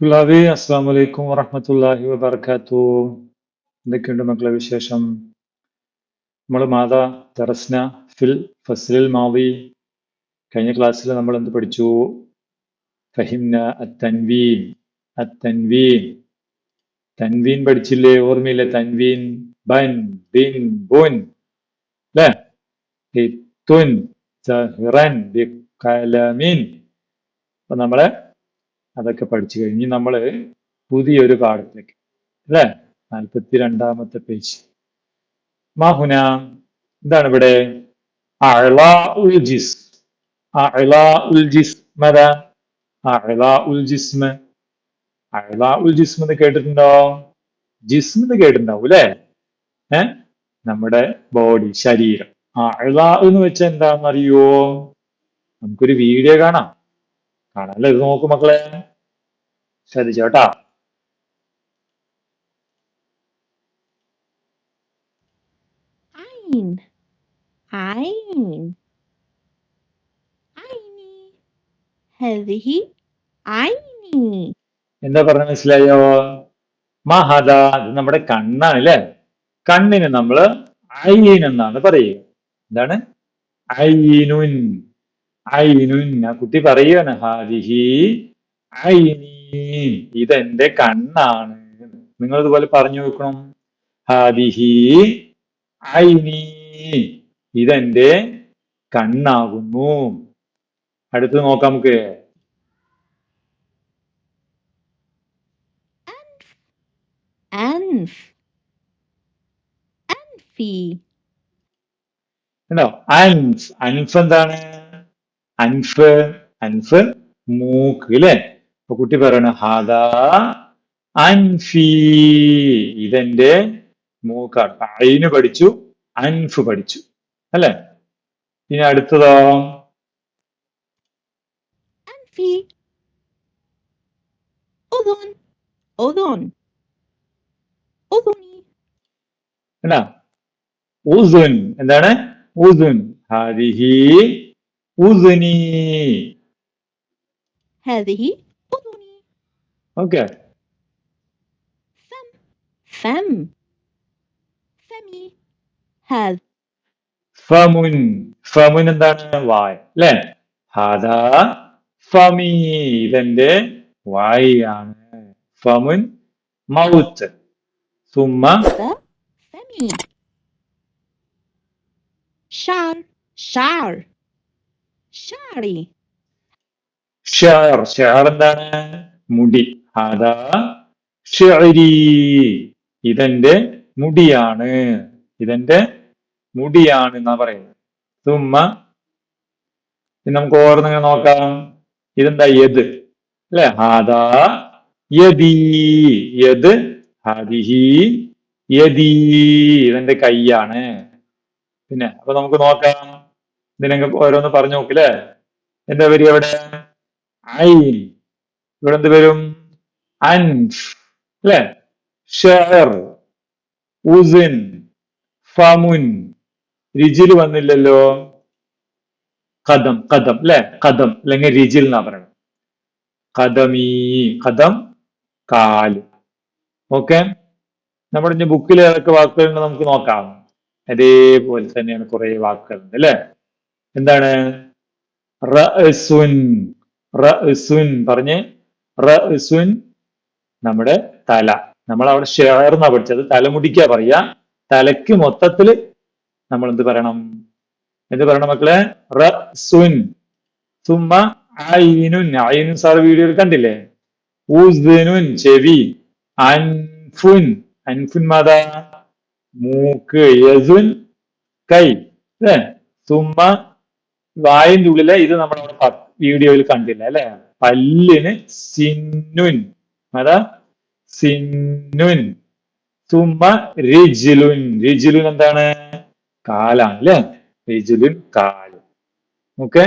തുല്ലാവി അസ്സാം വലൈക്കും വറഹമത്തല്ലാഹി വബർക്കാത്തു എന്തൊക്കെയുണ്ട് മക്കളെ വിശേഷം? നമ്മൾ മാതാ തെറസ്ന ഫിൽ ഫസ്ലിൽ മാവി. കഴിഞ്ഞ ക്ലാസ്സിൽ നമ്മൾ എന്ത് പഠിച്ചു? ഫഹിംന അത്തൻവീൻ അത്തൻവീൻ. തൻവീൻ പഠിച്ചില്ലേ? ഓർമ്മയില്ലേ? തൻവീൻ ബൻ ബിൻ ബുൻ. അല്ലേ? അപ്പൊ നമ്മളെ അതൊക്കെ പഠിച്ചു കഴിഞ്ഞ് നമ്മൾ പുതിയൊരു പാഠത്തിലേക്ക് അല്ലേ? നാൽപ്പത്തി രണ്ടാമത്തെ പേജ്. മാഹുന എന്താണ് ഇവിടെ ജിസ് ജിസ്മ. എന്ന് കേട്ടിട്ടുണ്ടോ? ജിസ്മ എന്ന് കേട്ടിട്ടുണ്ടാവും അല്ലേ? ഏ? നമ്മുടെ ബോഡി ശരീരം. അഴ എന്ന് വെച്ചാൽ എന്താണെന്നറിയോ? നമുക്കൊരു വീഡിയോ കാണാം. കാണാല്ലേ ഇത് നോക്കൂ മക്കളെ ശ്രദ്ധിച്ചോട്ടാ عين عين عيني هذه عيني എന്താ പറഞ്ഞ മനസ്സിലായോ മഹദ ഇത് നമ്മുടെ കണ്ണാണ് അല്ലേ കണ്ണിന് നമ്മള് ഐൻ എന്നാണ് പറയുക എന്താണ് ഐനുൻ ഐനുന്ന കുട്ടി പറയാണ് ഹാരിഹി ഐനി ഇതെന്റെ കണ്ണാണ്. നിങ്ങൾ ഇതുപോലെ പറഞ്ഞു വെക്കണം. ഹാരിഹി ഐനി ഇതെന്റെ കണ്ണാകുന്നു. അടുത്ത് നോക്കാം നമുക്ക്. ഉണ്ടോ അൻഫ് അൻഫ് എന്താണ്? അൻഫ് അൻഫ് മൂക്ക് അല്ലേ അപ്പൊ കുട്ടി പറയണ ഹാദ അൻഫി ഇതെന്റെ മൂക്കാണ് അയിന് പഠിച്ചു അൻഫ് പഠിച്ചു അല്ലേ ഇനി അടുത്തതോ أنفي أذن أذن أذني എന്നാ ഉസുൻ എന്താണ് ഉസുൻ ഹാദിഹി ഉസുനി هذه أذني ഓക്കെ فم فم فمي هذا ഫമുൻ ഫമുൻ എന്താണ് വായ് അല്ലേ ഹാദ ഫമി ഇതെന്റെ വായാണ് ഫമുൻ മൗത്ത് സുമ്മ فمي شعر شعر താടി ഷാർ ഷാർ എന്താണ്? മുടി. അതാ ഷരി. ഇതെന്റെ മുടിയാണ്. ഇതെന്റെ മുടിയാണ് എന്നാ പറയുന്നത്. തുമ്മ നമുക്ക് ഓർന്നിങ്ങനെ നോക്കാം. ഇതെന്താ? യത്. അല്ലെ? ഹാദാ യദീ. യത്. ഹരിഹി യദി. ഇതെന്റെ കൈയാണ്. പിന്നെ അപ്പൊ നമുക്ക് നോക്കാം. ഇതിനെ ഓരോന്ന് പറഞ്ഞു നോക്കില്ലേ എന്താ വരിക അവിടെ ഐൻ ഇവിടെ എന്ത് വരും അൻഫ്. അല്ലെ? ഷെർ ഉസിൻ. ഫമുൻ. രിജിൽ വന്നില്ലല്ലോ. കദം കദം അല്ലെ? കദം അല്ലെങ്കിൽ രിജിൽ എന്നാ പറയണം കദമീ കദം കാൽ ഓക്കെ? നമ്മുടെ ഇനി ബുക്കിൽ ഏതൊക്കെ വാക്കുകളുണ്ട് നമുക്ക് നോക്കാം. അതേപോലെ തന്നെയാണ് കുറെ വാക്കുകളുണ്ട് അല്ലെ? എന്താണ്? റഅസുൻ. റഅസുൻ പറഞ്ഞ് റഅസുൻ നമ്മുടെ തല. നമ്മൾ അവിടെ ഷെയർ എന്നാ പഠിച്ചത് തലമുടിക്കാ പറയാ. തലയ്ക്ക് മൊത്തത്തിൽ നമ്മൾ എന്ത് പറയണം? എന്ത് പറയണം മക്കളെ? റസുൻ സുമ്മ ഐനുൻ. ഐനുൻ സാർ വീഡിയോയിൽ കണ്ടില്ലേ? ഉസ്നുൻ ചെവി. അൻഫുൻ. അൻഫുൻ മാതാ? മൂക്ക് യസുൻ കൈ. സുമ്മ വായിന്റെ ഉള്ളിലെ ഇത് നമ്മൾ വീഡിയോയിൽ കണ്ടില്ല അല്ലെ? പല്ലിന് സിന്നുൻ. അതാ സിന്നുൻ. തുമ്മ റിജിലുൻ. റിജിലുൻ എന്താണ്? കാലാണ് അല്ലെ? റിജിലുൻ കാൽ. ഓക്കെ?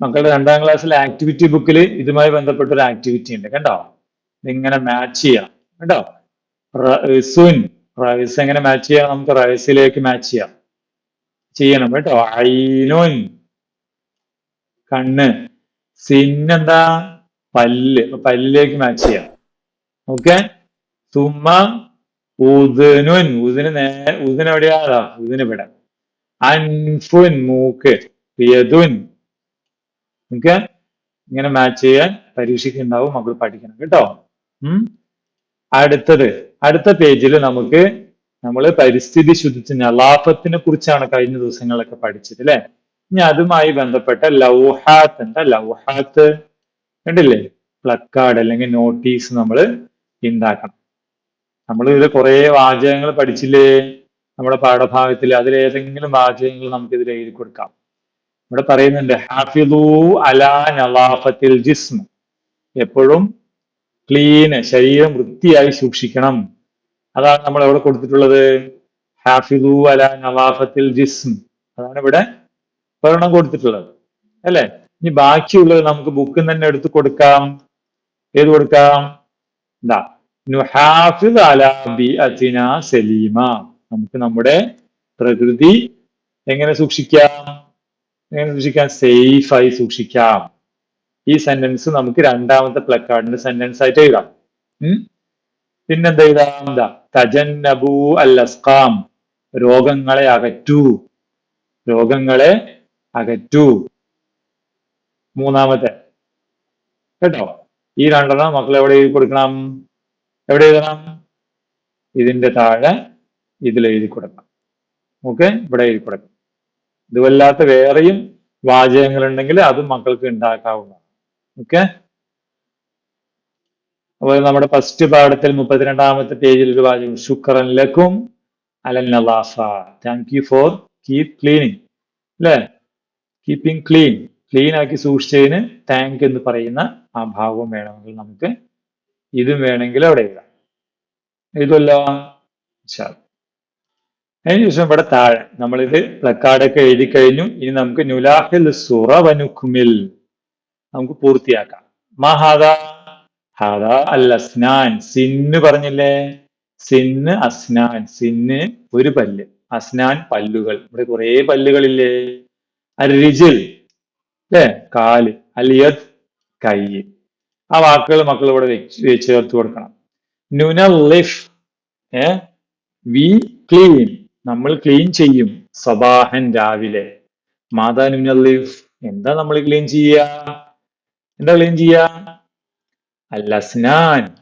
മക്കളുടെ രണ്ടാം ക്ലാസ്സിലെ ആക്ടിവിറ്റി ബുക്കിൽ ഇതുമായി ബന്ധപ്പെട്ട ഒരു ആക്ടിവിറ്റി ഉണ്ട് കണ്ടോ? ഇതിങ്ങനെ മാച്ച് ചെയ്യാം കേട്ടോ റസുൻ റൈസ് എങ്ങനെ മാച്ച് ചെയ്യാം? നമുക്ക് റൈസിലേക്ക് മാച്ച് ചെയ്യാം. ചെയ്യണം കേട്ടോ. ഐനുൻ കണ്ണ്. സിന്നെന്താ പല്ല്. പല്ലിലേക്ക് മാച്ച് ചെയ്യാം. ഓക്കെ തുമ്മ ഉദനുൻ ഉദിന് നേ ഉദിന് എവിടെയാതാ ഉദന ഇവിടെ. അൻഫുൻ മൂക്ക്. യദുൻ ഓക്കെ ഇങ്ങനെ മാച്ച് ചെയ്യാൻ പരീക്ഷയ്ക്ക് മക്കൾ പഠിക്കണം. കേട്ടോ? ഉം? അടുത്തത്. അടുത്ത പേജിൽ നമുക്ക് നമ്മൾ പരിസ്ഥിതി ശുചിത്വ അലാഫത്തിനെ കുറിച്ചാണ് കഴിഞ്ഞ ദിവസങ്ങളിലൊക്കെ പഠിച്ചത് അല്ലെ ഇനി അതുമായി ബന്ധപ്പെട്ട ലൗഹാത്ത് എന്താ? ലൗഹാത്ത് കണ്ടില്ലേ? പ്ലക്കാർഡ് അല്ലെങ്കിൽ നോട്ടീസ് നമ്മൾ ഉണ്ടാക്കണം. നമ്മൾ ഇതിൽ കുറെ വാചകങ്ങൾ പഠിച്ചില്ലേ? നമ്മുടെ പാഠഭാഗത്തിൽ അതിലേതെങ്കിലും വാചകങ്ങൾ നമുക്ക് ഇതിൽ എഴുതി കൊടുക്കാം. ഇവിടെ പറയുന്നുണ്ട് ഹാഫിദു അലാ നലാഫത്തിൽ ജിസ്മ. എപ്പോഴും ക്ലീന് ശരീരം വൃത്തിയായി സൂക്ഷിക്കണം. അതാണ് നമ്മൾ എവിടെ കൊടുത്തിട്ടുള്ളത്. ഹാഫിദു അല നവാഫത്തിൽ ജിസ്ം അതാണ് ഇവിടെ ഒരെണ്ണം കൊടുത്തിട്ടുള്ളത്. അല്ലേ? ഇനി ബാക്കിയുള്ളത് നമുക്ക് ബുക്കിൽ തന്നെ എടുത്ത് കൊടുക്കാം. ഏത് കൊടുക്കാം? എന്താ ഹാഫിദ് അല ബി അത്തിന സലീമ. നമുക്ക് നമ്മുടെ പ്രകൃതി എങ്ങനെ സൂക്ഷിക്കാം? എങ്ങനെ സൂക്ഷിക്കാം? സേഫായി സൂക്ഷിക്കാം. ഈ സെന്റൻസ് നമുക്ക് രണ്ടാമത്തെ പ്ലക്കാർഡിന്റെ സെന്റൻസ് ആയിട്ട് എഴുതാം. പിന്നെന്താ എഴുതാം എന്താ തജന്നബു അൽ രോഗങ്ങളെ അകറ്റൂ. രോഗങ്ങളെ അകറ്റൂ. മൂന്നാമത്തെ. കേട്ടോ? ഈ രണ്ടെണ്ണം മക്കൾ എവിടെ എഴുതി കൊടുക്കണം? എവിടെ എഴുതണം? ഇതിന്റെ താഴെ ഇതിൽ എഴുതി കൊടുക്കണം. ഓക്കെ? ഇവിടെ എഴുതി കൊടുക്കണം. ഇതുവല്ലാത്ത വേറെയും വാചകങ്ങൾ ഉണ്ടെങ്കിൽ അത് മക്കൾക്ക് ഉണ്ടാക്കാവുന്നതാണ്. ഓക്കെ? അപ്പോൾ നമ്മുടെ ഫസ്റ്റ് പാഠത്തിൽ മുപ്പത്തിരണ്ടാമത്തെ പേജിൽ ഒരു വാചകം ശുക്രൻ ലക്കും അലൻ Nawafa thank you for keep cleaning അല്ലേ? കീപ്പിംഗ് ക്ലീൻ ക്ലീൻ ആക്കി സൂക്ഷിച്ചതിന് താങ്ക് എന്ന് പറയുന്ന ആ ഭാഗവും വേണമെങ്കിൽ നമുക്ക് ഇതും വേണമെങ്കിൽ അവിടെ എഴുതാം. എഴുതുമല്ലോ അതിന് അതിനുശേഷം ഇവിടെ താഴെ നമ്മളിത് പ്ലക്കാർഡൊക്കെ എഴുതി കഴിഞ്ഞു. ഇനി നമുക്ക് നുലാഹിൽ സുറ നമുക്ക് പൂർത്തിയാക്കാം. മഹാദ ഹാദ അൽ അസ്നാൻ സിന്ന് പറഞ്ഞില്ലേ? സിന്ന് അസ്നാൻ സിന്ന് ഒരു പല്ല്. അസ്നാൻ പല്ലുകൾ. ഇവിടെ കുറെ പല്ലുകളില്ലേ? അരിജിൽ അല്ലേ? കാൽ അലിയത് കൈ ആ വാക്കുകൾ മക്കൾ ഇവിടെ ചേർത്ത് കൊടുക്കണം. നുന ലിഫ് ഏ? V clean. നമ്മൾ ക്ലീൻ ചെയ്യും സബാഹൻ രാവിലെ. മാതാ നുന ലിഫ് എന്താ നമ്മൾ ക്ലീൻ ചെയ്യാ എന്താ ക്ലീൻ ചെയ്യാ അൽ അസ്നാൻ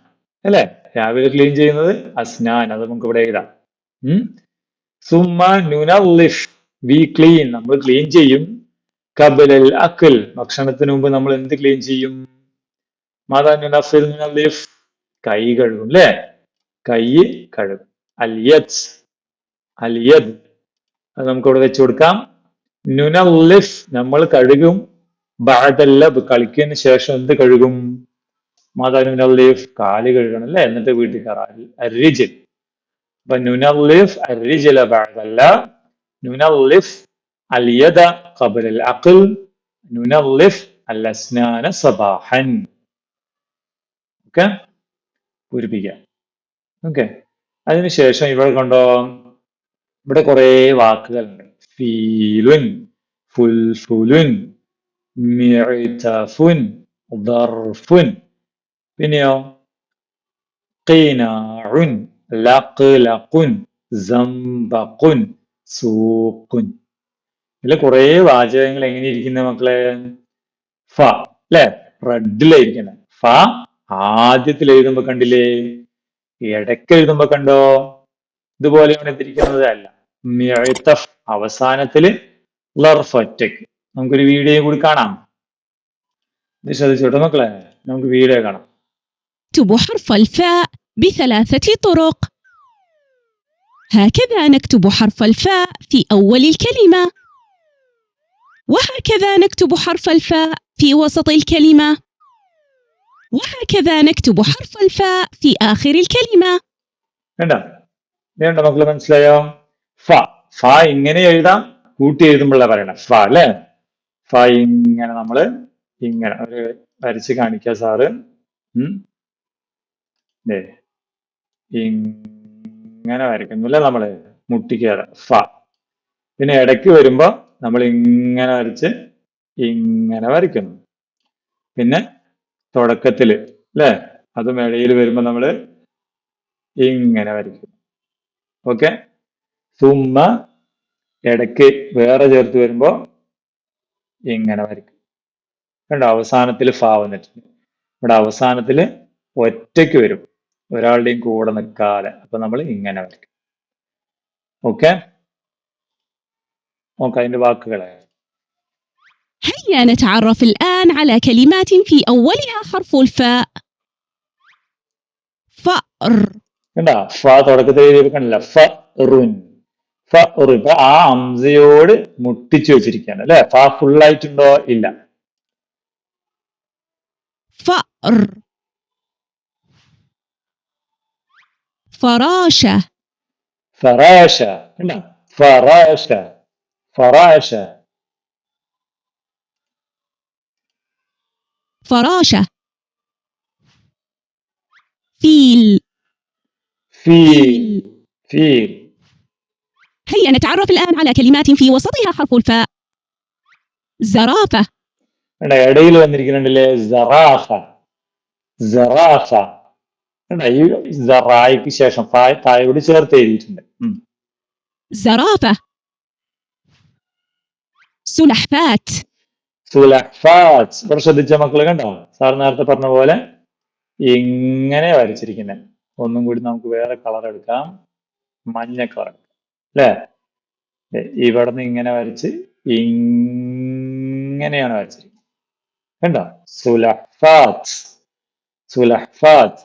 അല്ലെ? രാവിലെ ക്ലീൻ ചെയ്യുന്നത് അസ്നാൻ. അത് നമുക്ക് ഇവിടെ എഴുതാം. ഉം? സുമ്മ നുനലിഫ് വി ക്ലീൻ. നമ്മൾ ക്ലീൻ ചെയ്യും. കബലൽ അക്കൽ ഭക്ഷണത്തിന് മുമ്പ് നമ്മൾ എന്ത് ക്ലീൻ ചെയ്യും? മാതാ നുനഫിൽ നുനലിഫ് കൈ കഴുകും അല്ലേ? കൈ കഴുകും. അലിയത് അലിയത് അത് നമുക്ക് ഇവിടെ വെച്ച് കൊടുക്കാം. നുനലിഫ് നമ്മൾ കഴുകും. ബാദല്ല കളിക്കുന്ന ശേഷം എന്ത് കഴുകും? മാതാ നുനലിഫ് കാല് കഴുകണം അല്ലേ എന്നിട്ട് വീട്ടിൽ കയറാം അരിജിൽ അപ്പൊ നുനലിഫ് അരിജില ബാദല്ല നുനലിഫ് اليد قبل العقل ننظف الأسنان صباحا ഓക്കെ പൂരിപ്പിക്കുക ഓക്കെ അതിനുശേഷം ഇവിടെ കണ്ടോ ഇവിടെ കുറെ വാക്കുകളുണ്ട് ഫീലുൻ ഫുൽഫുലുൻ മിഅ്തഫുൻ ദർഫുൻ പിന്നെയോ? ഖീനാഉൻ ലഖ്ലഖുൻ സംബഖുൻ സൂഖുൻ. ഇതിൽ കുറേ വാചകങ്ങൾ എങ്ങനെ ഇരിക്കുന്ന മക്കളെ? ഫ അല്ലെ റെഡിലായിരിക്കണം. ഫ ആദ്യത്തിൽ എഴുതുമ്പോ കണ്ടില്ലേ? ഇടയ്ക്ക് എഴുതുമ്പോ കണ്ടോ? ഇതുപോലെ ഇതുപോലെയാണ് എത്തിരിക്കുന്നത് അല്ല. മിഴത്തഫ് അവസാനത്തിൽ ലർഫ് ഒറ്റയ്ക്ക്. നമുക്കൊരു വീഡിയോ കൂടി കാണാം. ശ്രദ്ധിച്ചോട്ടെ മക്കളെ? നമുക്ക് വീഡിയോ കാണാം. نكتب حرف الفاء بثلاثة طرق هكذا نكتب حرف الفاء في أول الكلمة وهكذا نكتب حرف الفاء في وسط الكلمة وهكذا نكتب حرف الفاء في آخر الكلمة വേണ്ട വേണ്ട മക്കളെ മനസ്സിലായോ ഫ ഫ ഇങ്ങനെ എഴുതാം കൂട്ടി എഴുതുമ്പോഴാണ് പറയണേ ഫ അല്ലേ ഫ ഇങ്ങനെ നമ്മള് ഇങ്ങനെ ഒരു വരച്ച് കാണിക്കുക സാറ് ഉം ഇങ്ങനെ വരയ്ക്കുന്നില്ല നമ്മൾ മുട്ടിക്കാതെ ഫ. പിന്നെ ഇടയ്ക്ക് വരുമ്പോ നമ്മൾ ഇങ്ങനെ വരച്ച് ഇങ്ങനെ വരയ്ക്കുന്നു. പിന്നെ തുടക്കത്തിൽ അല്ലെ അത് ഇടയിൽ വരുമ്പോ നമ്മൾ ഇങ്ങനെ വരയ്ക്കും ഓക്കെ? സുമ്മ ഇടയ്ക്ക് വേറെ ചേർത്ത് വരുമ്പോ ഇങ്ങനെ വരയ്ക്കും. കണ്ടോ? അവസാനത്തിൽ ഫ വന്നിട്ടുണ്ട്. ഇവിടെ അവസാനത്തിൽ ഒറ്റയ്ക്ക് വരും. ഒരാളുടെയും കൂടെ നിൽക്കാതെ അപ്പൊ നമ്മൾ ഇങ്ങനെ വരയ്ക്കും ഓക്കെ നോക്കാം അതിന്റെ വാക്കുകളെ هيا نتعرف الآن على كلمات في أولها حرف الفاء فأر കണ്ടാ ഫ തുടക്കത്തിൽ എഴുതിയിരിക്കണില്ല ഫ റുൻ ഫ റു ഇപ്പൊ ആ അംസയോട് മുട്ടിച്ചു വെച്ചിരിക്കുകയാണ് അല്ലെ ഫ ഫുൾ ആയിട്ടുണ്ടോ ഇല്ല فأر فراشة ഫറാഷ കണ്ടാ ഫറാഷ ഫറാഷ فراشة فيل ഫീൽ ഫീൽ هيا نتعرف الآن على كلمات في وسطها حرف الفاء زرافة കണ്ടാ ഇടയിൽ വന്നിരിക്കുന്നുണ്ടല്ലേ സറാഫ സറാഫ കണ്ടാ ഈ ശേഷം തായോട് ചേർത്ത് എഴുതിയിട്ടുണ്ട്. സറാഫ. സുലഹ്ഫാറ്റ് സുലഹ്ഫാറ്റ് ഇവിടെ ശ്രദ്ധിച്ച മക്കൾ കണ്ടോ? സാർ നേരത്തെ പറഞ്ഞ പോലെ ഇങ്ങനെ വരച്ചിരിക്കുന്നത് ഒന്നും കൂടി നമുക്ക് വേറെ കളർ എടുക്കാം. മഞ്ഞ കളർ അല്ലേ? ഇവിടെ നിന്ന് ഇങ്ങനെ വരച്ച് ഇങ്ങനെയാണ് വരച്ചിരിക്കുന്നത് കണ്ടോ? സുലഹ്ഫാത്ത്. സുലഹ്ഫാത്ത്.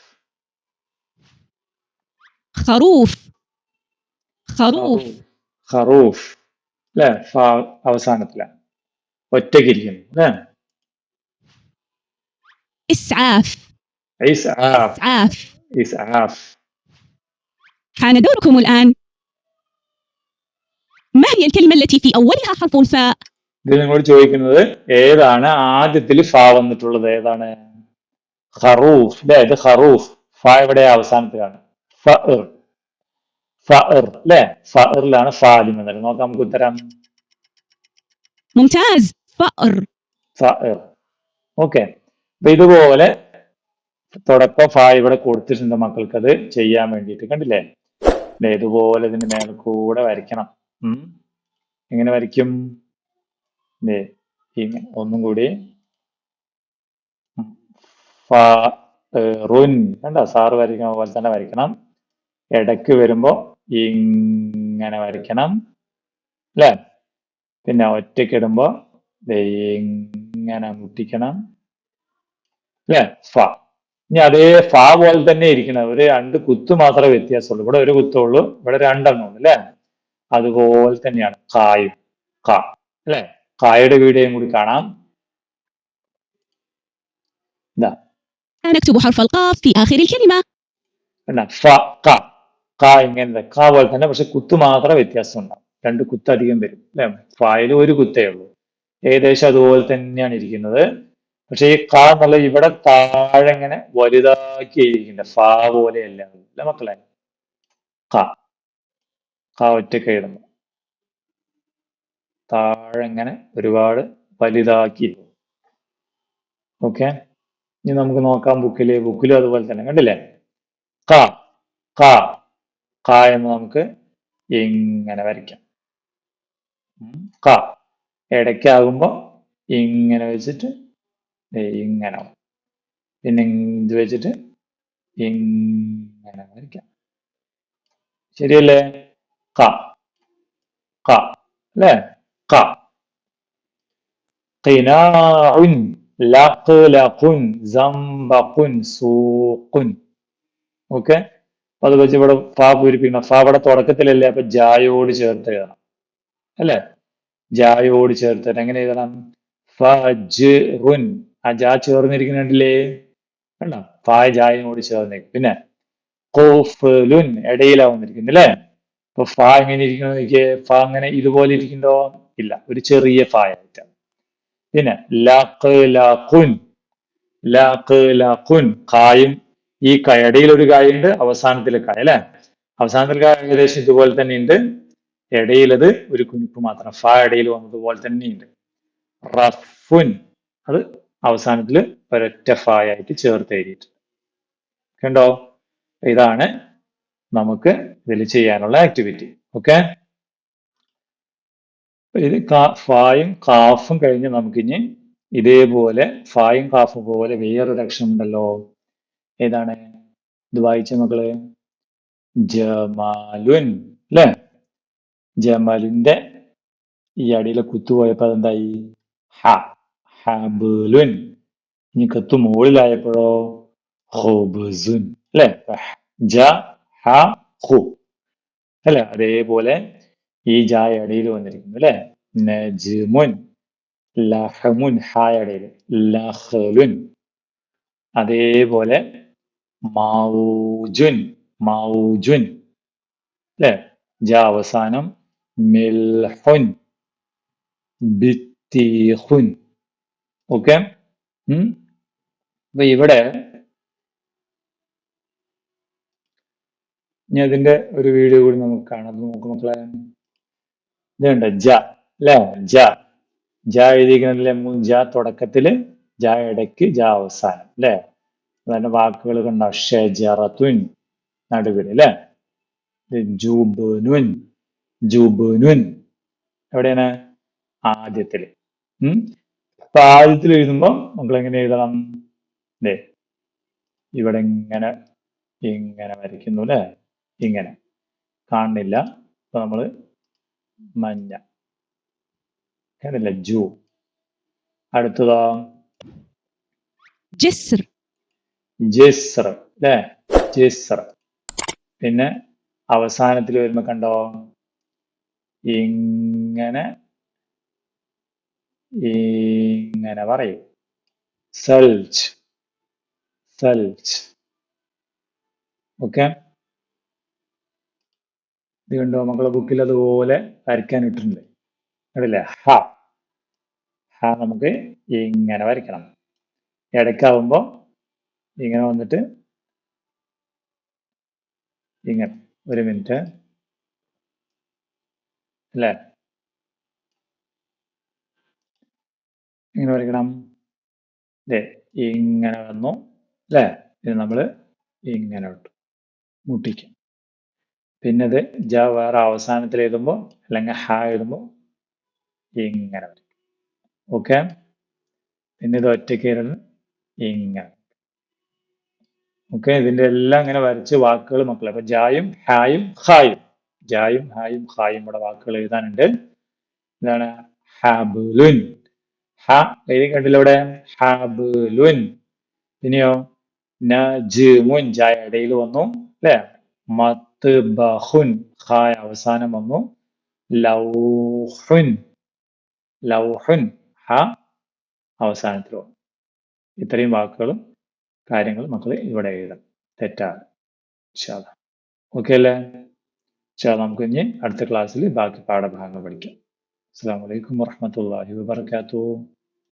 خروف خروف ഖറൂഫ് അല്ലെ ഫ അവസാനത്തിലാണ് ഒറ്റയ്ക്കിരിക്കുന്നു അല്ലേ إسعاف ഇസ്ആഫ് إسعاف ഇസ്ആഫ് حان دوركم الآن ما هي الكلمة التي في أولها حرف الفاء؟ ഇത് നിങ്ങളോട് ചോദിക്കുന്നത് ഏതാണ് ആദ്യത്തിൽ ഫ വന്നിട്ടുള്ളത് ഏതാണ് ഖറൂഫ് അല്ലെ ഇത് ഖറൂഫ് ഫ ഇവിടെ അവസാനത്തിലാണ് ഫഅർ. ഫഅർ ഫാലിം എന്നത് നോക്കാം നമുക്ക് ഉത്തരം. ഫഅർ. ഫഅർ. ഓക്കെ. അപ്പൊ ഇതുപോലെ തുടക്കം ഫാ ഇവിടെ കൊടുത്തിട്ടുണ്ട് മക്കൾക്ക് അത് ചെയ്യാൻ വേണ്ടിയിട്ട്. കണ്ടില്ലേ? അല്ലെ ഇതുപോലെ ഇതിന്റെ മേൽക്കൂടെ കൂടെ വരയ്ക്കണം. ഉം. എങ്ങനെ വരയ്ക്കും? അല്ലേ ഇങ്ങനെ ഒന്നും കൂടി. കണ്ട? സാറ് വരയ്ക്കുന്ന പോലെ തന്നെ വരയ്ക്കണം. ഇടയ്ക്ക് വരുമ്പോ ഇങ്ങനെ വരയ്ക്കണം അല്ലേ പിന്നെ ഒറ്റയ്ക്ക് ഇടുമ്പോ ദേ ഇങ്ങനെ മുട്ടിക്കണം അല്ലേ ഫ ഇനി അതേ ഫ പോലെ തന്നെ ഇരിക്കണം ഒരു രണ്ട് കുത്ത് മാത്രമേ വ്യത്യാസമുള്ളൂ ഇവിടെ ഒരു കുത്തുള്ളൂ ഇവിടെ രണ്ടെണ്ണം ഉണ്ട് അല്ലേ അതുപോലെ തന്നെയാണ് കായും ക അല്ലേ കായുടെ വീഡിയോയും കൂടി കാണാം ഇതാ نكتب حرف القاف في آخر الكلمة കണ്ട ഫ ക ഇങ്ങനെ ക പോലെ തന്നെ പക്ഷെ കുത്ത് മാത്രം വ്യത്യാസം ഉണ്ടാവും രണ്ട് കുത്ത് അധികം വരും അല്ലെ? ഫായൽ ഒരു കുത്തേ ഉള്ളൂ. ഏകദേശം അതുപോലെ തന്നെയാണ് ഇരിക്കുന്നത്. പക്ഷെ ഈ ക എന്നുള്ള ഇവിടെ താഴെ ഇങ്ങനെ വലുതാക്കി എഴുതിയിട്ടുണ്ട് ഫ പോലെയല്ല. അല്ല മക്കളെ? ക. ക ഒറ്റയ്ക്ക് എഴുതുന്നു താഴെ ഇങ്ങനെ ഒരുപാട് വലുതാക്കി ഓക്കെ? ഇനി നമുക്ക് നോക്കാം ബുക്കിലെ. ബുക്കിലും അതുപോലെ തന്നെ. കണ്ടില്ലേ? ക. ക. ക എന്ന് നമുക്ക് ഇങ്ങനെ വരയ്ക്കാം. ക. ഇടയ്ക്കാകുമ്പോൾ ഇങ്ങനെ വെച്ചിട്ട് ഇങ്ങനെ. പിന്നെ ഇത് വെച്ചിട്ട് ഇങ്ങനെ വരയ്ക്കാം. ശരിയല്ലേ? ക. ക. അല്ലേ? ക. ഖിനാഉൻ ലഖ്ലഖുൻ സംബഖുൻ സൂഖുൻ. ഓക്കെ? അത് വെച്ച് ഇവിടെ ഫാ പൂരിപ്പിക്കണം. ഫാ ഇവിടെ തുടക്കത്തിലല്ലേ? അപ്പൊ ജായോട് ചേർത്ത് എഴുതണം. അല്ലേ? ജായോട് ചേർത്ത് എങ്ങനെ എഴുതണം? ഫജ്റുൻ ആ ജാ ചേർന്നിരിക്കുന്നുണ്ടല്ലേ? കണ്ടോ? ഫാ ജായിനോട് ചേർന്നിരിക്കും. പിന്നെ കോഫലുൻ ഇടയിലാവുന്നിരിക്കുന്നു അല്ലേ? അപ്പൊ ഫാ എങ്ങനെ ഇരിക്കുന്നു നോക്കിയേ? ഫാ അങ്ങനെ ഇതുപോലെ ഇരിക്കുന്നുണ്ടോ? ഇല്ല. ഒരു ചെറിയ ഫ പിന്നെ ലാഖ് ലാഖുൻ. ലാഖ് ലാഖുൻ. കായും ഈ ഇടയിൽ ഒരു കായുണ്ട് അവസാനത്തിൽ കായ അല്ലെ? അവസാനത്തിൽ കായ ഏകദേശം ഇതുപോലെ തന്നെ ഉണ്ട് ഇടയിലത് ഒരു കുനിപ്പ് മാത്രം. ഫ ഇടയിൽ വന്നതുപോലെ തന്നെ ഉണ്ട് റഫുൻ അത് അവസാനത്തിൽ ഒരൊറ്റ ഫായായിട്ട് ചേർത്ത് എഴുതിയിട്ടുണ്ട്. കണ്ടോ? ഇതാണ് നമുക്ക് ഇതിൽ ചെയ്യാനുള്ള ആക്ടിവിറ്റി. ഓക്കെ? ഇത് ഫായും കാഫും കഴിഞ്ഞ് നമുക്കിനി ഇതേപോലെ ഫായും കാഫും പോലെ വേറൊരു അക്ഷരം ഉണ്ടല്ലോ. ഏതാണ്? ഇത് വായിച്ച മക്കൾ. ജമാലുൻ അല്ലെ ജമാലുന്റെ ഈ അടിയിലെ കുത്തു പോയപ്പോ അതെന്തായി? ഹ ഹബലുൻ. ഇനി കത്തു മുകളിലായപ്പോഴോ? ഹോബുസുൻ അല്ലെ ജ ഹ ഹു. അല്ലെ? അതേപോലെ ഈ ജായ ഇടയിൽ വന്നിരിക്കുന്നു അല്ലെ നജ്മുൻ ലഹമുൻ ഹായ ഇടയിൽ ലഹലുൻ. അതേപോലെ മൗജുൻ മൗജുൻ. അല്ലേ ജ അവസാനം. മിൽഹുൻ ബിത്തിഹുൻ. ഓക്കെ? അപ്പൊ ഇവിടെ ഇനി അതിന്റെ ഒരു വീഡിയോ കൂടി നമുക്ക് കാണാം. നോക്ക് മക്കളെ. ഇതുണ്ട് ജ അല്ലേ ജ. ജ എഴുതിയിരിക്കുന്നതിലെ ജ തുടക്കത്തിൽ. ജ ഇടയ്ക്ക് ജ അവസാനം. അല്ലെ അതായത് വാക്കുകൾ കണ്ട ഷെജറത്തുൻ നടുവിൽ അല്ലേ? ജൂബുനുൻ ജൂബുനുൻ. എവിടെയാണ്? ആദ്യത്തിൽ. അപ്പൊ ആദ്യത്തിൽ എഴുതുമ്പോൾ നമ്മൾ എങ്ങനെ എഴുതണം? അല്ലേ ഇവിടെ ഇങ്ങനെ ഇങ്ങനെ വരയ്ക്കുന്നു അല്ലേ? ഇങ്ങനെ. കാണുന്നില്ല. അപ്പൊ നമ്മൾ മഞ്ഞ. കണ്ടില്ല ജൂ. അടുത്തതോ? ജിസ്ർ. ജിസ്ർ അല്ലെ ജിസ്ർ പിന്നെ അവസാനത്തിൽ വരുമ്പോ കണ്ടോ? ഇങ്ങനെ ഇങ്ങനെ പറയൂ. സൽച്ച് സൽച്ച് ഓക്കെ? ഇത് കണ്ടോ? മക്കളെ ബുക്കിൽ അതുപോലെ വരയ്ക്കാൻ ഇട്ടിട്ടുണ്ട്. കണ്ടില്ലേ? ഹ. ഹ നമുക്ക് ഇങ്ങനെ വരയ്ക്കണം. ഇടയ്ക്കാവുമ്പോ ഇങ്ങനെ വന്നിട്ട് ഇങ്ങനെ ഒരു മിനിറ്റ്. അല്ലേ? ഇങ്ങനെ വരയ്ക്കണം. അല്ലേ ഇങ്ങനെ വന്നു. അല്ലേ? ഇത് നമ്മൾ ഇങ്ങനെ ഇട്ടു മുട്ടിക്കും. പിന്നെ ഇത് ജ വേറെ അവസാനത്തിൽ എഴുതുമ്പോൾ അല്ലെങ്കിൽ ഹ എഴുതുമ്പോൾ ഇങ്ങനെ വരയ്ക്കും. ഓക്കെ പിന്നെ ഇത് ഒറ്റയ്ക്ക് ഇങ്ങനെ. ഓക്കെ ഇതിന്റെ എല്ലാം ഇങ്ങനെ വരച്ച് വാക്കുകൾ മക്കളെ അപ്പൊ ജായും ഹായും ഹായും. ജായും ഹായും ഹായും ഇവിടെ വാക്കുകൾ എഴുതാനുണ്ട്. എന്താണ് ഹാബുലുൻ. ഹ കണ്ടില്ല ഇവിടെ? ഹാബുലുൻ. ഇനിയോ നജ്മുൻ ജായ ഇടയിൽ വന്നു അല്ലെ? മത്ത് ബഹുൻ ഹായ അവസാനം വന്നു. ലൗഹുൻ. ലൗഹുൻ ഹ അവസാനത്തിൽ വന്നു. ഇത്രയും വാക്കുകളും കാര്യങ്ങൾ മക്കൾ ഇവിടെ എഴുതണം തെറ്റാണ്. ചാല ഓക്കെ അല്ലേ? ചാല നമുക്ക് ഇനി അടുത്ത ക്ലാസ്സിൽ ബാക്കി പാഠഭാഗങ്ങൾ പഠിക്കാം. അസ്സാം വലൈക്കും വാഹമത്തല്ലാഹി